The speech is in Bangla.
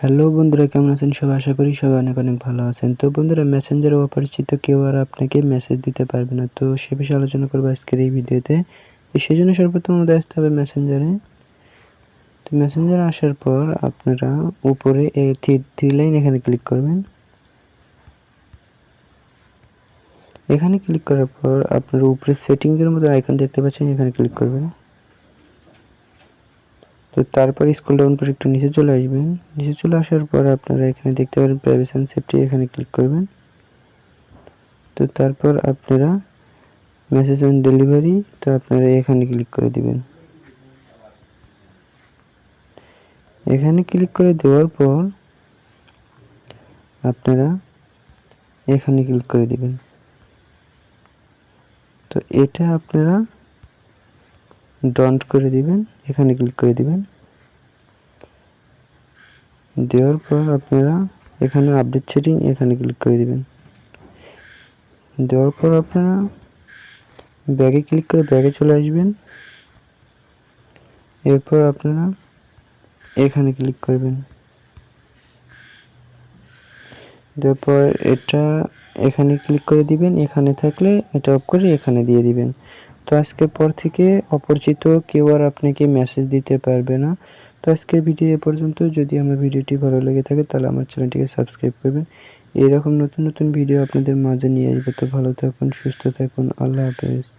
হ্যালো বন্ধুরা, কেমন আছেন? সবাই আশা করি সবাই অনেক অনেক ভালো আছেন। তো বন্ধুরা মেসেঞ্জারে অপরিচিত কেউ আর আপনাকে মেসেজ দিতে পারবে না। তো সে বিষয়ে আলোচনা করব আজকের এই ভিডিওতে। তো সেই জন্য সর্বপ্রথম আমাদের আসতে হবে মেসেঞ্জারে তো মেসেঞ্জারে আসার পর আপনারা উপরে এই থ্রি লাইন এখানে ক্লিক করবেন। এখানে ক্লিক করার পর আপনারা উপরে সেটিংসের মধ্যে আইকন দেখতে পাচ্ছেন, এখানে ক্লিক করবেন। তো তারপর স্কুল ডাউন করে একটু নিচে চলে আসবেন। নিচে চলে আসার পর আপনারা এখানে দেখতে পারেন প্রাইভেসি অ্যান্ড সেফটি এখানে ক্লিক করবেন। তো তারপর আপনারা মেসেজ অ্যান্ড ডেলিভারি তো আপনারা এখানে ক্লিক করে দিবেন। এখানে ক্লিক করে দেওয়ার পর আপনারা এখানে ক্লিক করে দিবেন। তো এটা আপনারা ডন্ট করে দিবেন, এখানে ক্লিক করে দিবেন। দেওয়ার পর আপনারা এখানে আপডেট সেটিং এখানে ক্লিক করে দিবেন। দেওয়ার পর আপনারা ব্যাগে ক্লিক করে ব্যাগে চলে আসবেন। এরপর আপনারা এখানে ক্লিক করবেন। তারপর এটা এখানে ক্লিক করে দিবেন, এখানে থাকলে এটা অফ করে এখানে দিয়ে দিবেন। তো আজকের পর থেকে অপরিচিত কেউ আর আপনাকে মেসেজ দিতে পারবে না। তো আজকের ভিডিও এ পর্যন্ত যদি আমার ভিডিওটি ভালো লেগে থাকে, তাহলে আমার চ্যানেলটিকে সাবস্ক্রাইব করবেন। এরকম নতুন নতুন ভিডিও আপনাদের মাঝে নিয়ে আসবে। তো ভালো থাকুন, সুস্থ থাকুন। আল্লাহ হাফেজ।